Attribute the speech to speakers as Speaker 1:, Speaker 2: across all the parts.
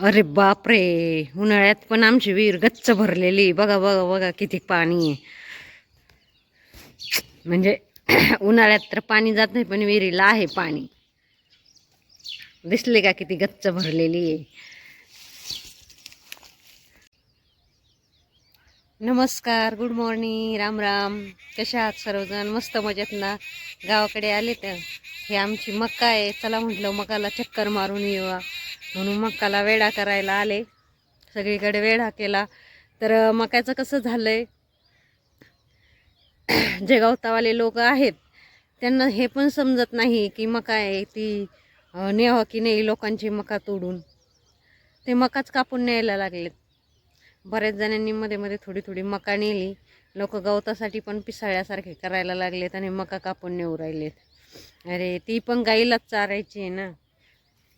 Speaker 1: अरे बापरे उन्हाळ्यात पण आमची विहीर गच्च भरलेली. बघा बघा बघा किती पाणी आहे. म्हणजे उन्हाळ्यात तर पाणी जात नाही पण विहिरीला आहे पाणी. दिसले का किती गच्च भरलेली आहे. नमस्कार गुड मॉर्निंग राम राम. कशा आहात सर्वजण? मस्त मजेत ना? गावाकडे आले तर? हे आमची मका आहे. चला म्हटलं मकाला चक्कर मारून येऊ म्हणून मक्काला वेढा करायला आले. सगळीकडे वेढा केला. तर मक्याचं कसं झालं आहे जे गवतावाले लोक आहेत त्यांना हे पण समजत नाही की मका आहे ती अं, न्यावं की नाही लोकांची मका तोडून. ते मकाच कापून न्यायला लागलेत. बऱ्याच जणांनी मध्ये मध्ये थोडी थोडी मका नेली. लोक गवतासाठी पण पिसाळ्यासारखे करायला लागलेत आणि मका कापून नेऊ राहिलेत. अरे ती पण गाईलाच चारायची आहे ना.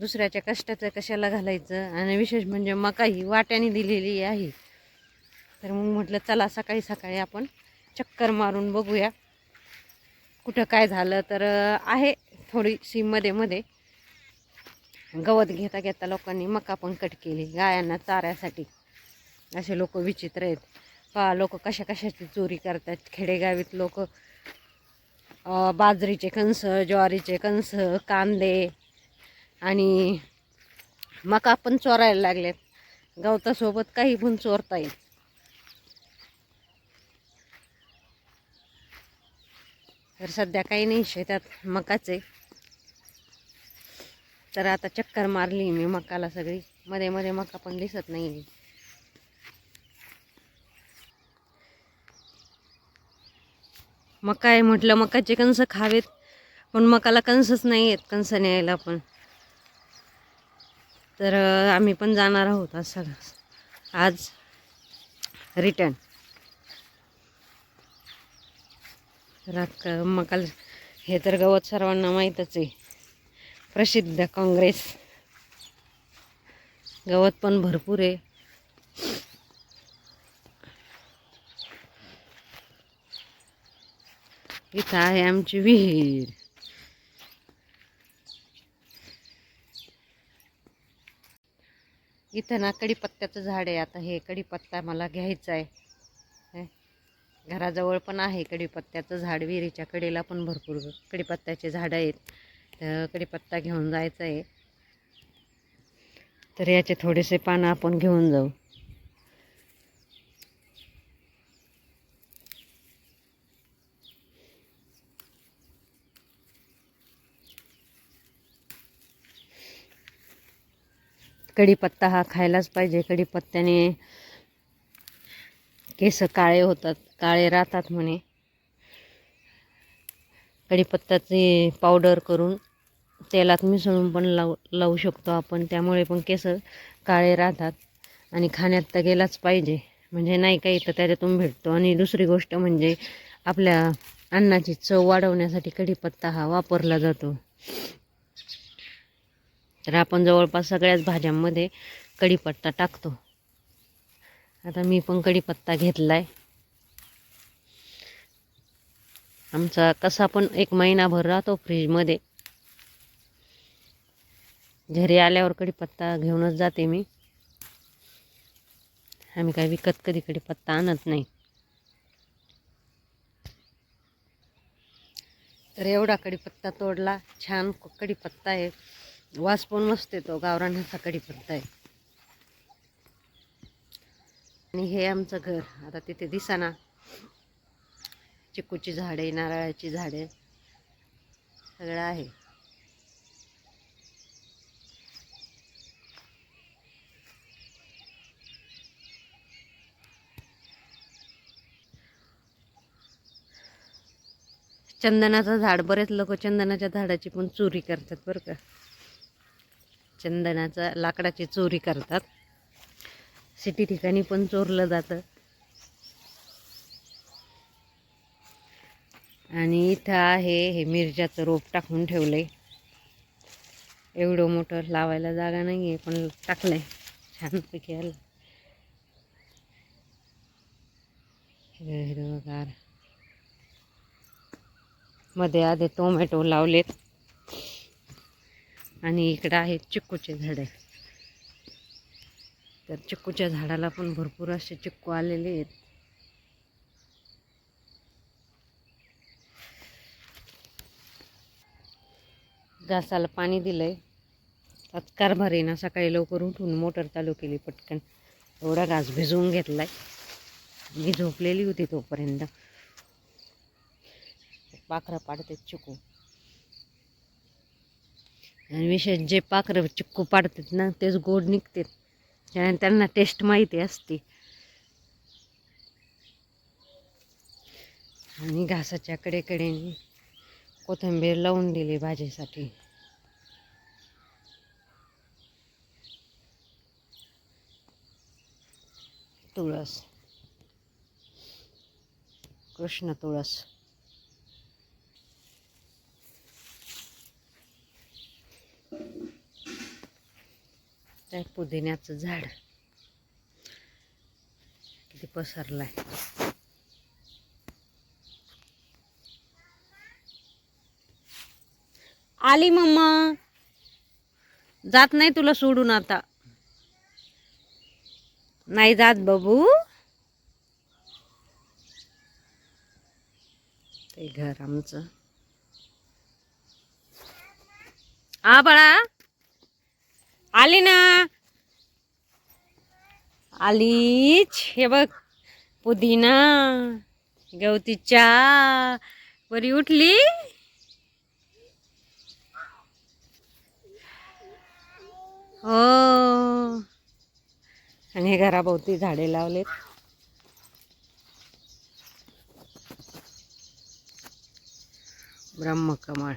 Speaker 1: दुसऱ्याच्या कष्टाचं कशाला घालायचं? आणि विशेष म्हणजे मका ही वाट्याने दिलेली आहे. तर मग म्हटलं चला सकाळी सकाळी आपण चक्कर मारून बघूया. कुठं काय झालं तर आहे थोडीशी मध्ये मध्ये. गवत घेता घेता लोकांनी मका पण कट केली गायांना चाऱ्यासाठी. असे लोक विचित्र आहेत. पा लोक कशा कशाची चोरी करतात. खेडेगावीत लोक बाजरीचे कणस ज्वारीचे कणस कांदे आणि मका पण चोरायला लागलेत. गवतासोबत काही पण चोरता येईल. तर सध्या काही नाही शेतात मकाचे तर आता चक्कर मारली मी मकाला सगळी. मध्ये मध्ये मका पण दिसत नाही. मका आहे म्हटलं मकाचे कणस खावेत पण मकाला कणसच नाही आहेत कंस न्यायला पण. तर आम्ही पण जाणार आहोत असं सगळं. आज रिटर्न रात मकाल हे तर गवत सर्वांना माहीतच आहे. प्रसिद्ध काँग्रेस. गवत पण भरपूर आहे. इथं आहे आमची विहीर. इथं ना कडीपत्त्याचं झाड आहे आता. हे कडीपत्ता मला घ्यायचा आहे. घराजवळ पण आहे कडीपत्त्याचं झाड. विहिरीच्या कडेला पण भरपूर कडीपत्त्याचे झाडं आहेत. तर कडीपत्ता घेऊन जायचं आहे. तर याचे थोडेसे पानं आपण घेऊन जाऊ. कढीपत्ता हा खायलाच पाहिजे. कढीपत्त्याने केस काळे होतात काळे राहतात म्हणे. कढीपत्त्याची पावडर करून तेलात मिसळून पण लावू लावू शकतो आपण. त्यामुळे पण केस काळे राहतात आणि खाण्यात तर गेलाच पाहिजे. म्हणजे नाही काही तर त्याच्यातून भेटतो. आणि दुसरी गोष्ट म्हणजे आपल्या अन्नाची चव वाढवण्यासाठी कढीपत्ता हा वापरला जातो. तर आपण जवळपास सगळ्याच भाज्यांमध्ये कढीपत्ता टाकतो. आता मी पण कढीपत्ता घेतला आहे आमचा कसा पण एक महिनाभर राहतो फ्रीजमध्ये. घरी आल्यावर कढीपत्ता घेऊनच जाते मी. आम्ही काय विकत कधी कढीपत्ता आणत नाही. तर एवढा कढीपत्ता तोडला. छान कढीपत्ता आहे. वास पण मस्त येतो गावरानाचा कडी आहे आणि हे आमचं घर आता तिथे दिसाना. चिकूची झाडे नारळाची झाडे सगळं आहे. चंदनाचं झाड बरेच लोक चंदनाच्या झाडाची पण चोरी करतात बरं का. चंदनाचा लाकडाची चोरी करतात. सिटी ठिकाणी पण चोरलं जातं. आणि इथं आहे हे मिरच्याचं रोप टाकून ठेवलंय. एवढं मोठं लावायला जागा नाही आहे पण टाकलंय. छानपैकी आलं. हिरवगारमध्ये आधे टोमॅटो लावलेत. आणि इकडं आहेत चिक्कूचे झाडं. तर चिक्कूच्या झाडाला पण भरपूर असे चिक्कू आलेले आहेत. घासाला पाणी दिलंय. आज कारभार ना सकाळी लवकर उठून मोटर चालू केली पटकन. एवढा घास भिजवून घेतलाय. मी झोपलेली होती तोपर्यंत. पाखरं पाडते चिकू आणि विशेष जे पाखरं चिक्कू पाडतात ना तेच गोड निघतात. त्याने त्यांना टेस्ट माहिती असते. आणि घासाच्या कडेकडेने कोथिंबीर लावून दिली भाजीसाठी. तुळस. कृष्ण तुळस. काय पुदिन्याचं झाड. किती पसरलाय. आली मम्मा. जात नाही तुला सोडून आता. नाही जात बाबू. ते घर आमचं. आ बाळा. आली ना. आलीच. हे बघ पुदिना गवती चहा बरी उठली? हो. आणि घराभोवती झाडे लावलेत. ब्रह्मकमळ.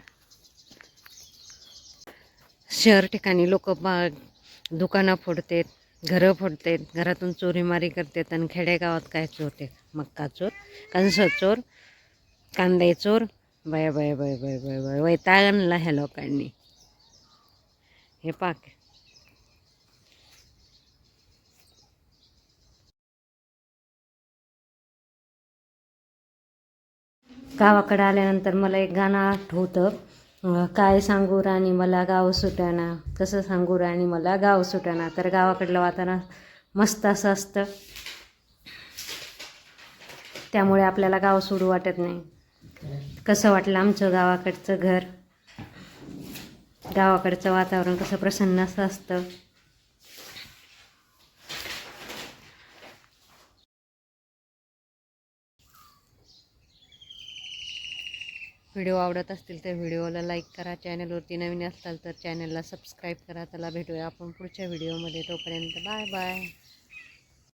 Speaker 1: शहर ठिकाणी लोक बा दुकानं फोडतात घरं फोडतात घरातून चोरीमारी करतात आणि खेडेगावात काय चोरते मक्का चोर कंस चोर कांदे चोर बय बय बय बय बय बय वैताग आणला ह्या लोकांनी. हे पाक. गावाकडे आल्यानंतर मला एक गाणं आठवतं. काय सांगू राणी मला गाव सुटाना. कसं सांगू राणी मला गाव सुटाना. तर गावाकडलं वातावरण मस्त असं असतं. त्यामुळे आपल्याला गाव सोडू वाटत नाही. कसं वाटलं आमचं गावाकडचं घर? गावाकडचं वातावरण कसं प्रसन्न असं असतं. व्हिडिओ आवडत असतील तर व्हिडिओला लाईक करा. चॅनलवरती नवीन असाल तर चॅनलला सबस्क्राईब करा. त्याला भेटूया आपण पुढच्या व्हिडिओमध्ये. तोपर्यंत बाय बाय.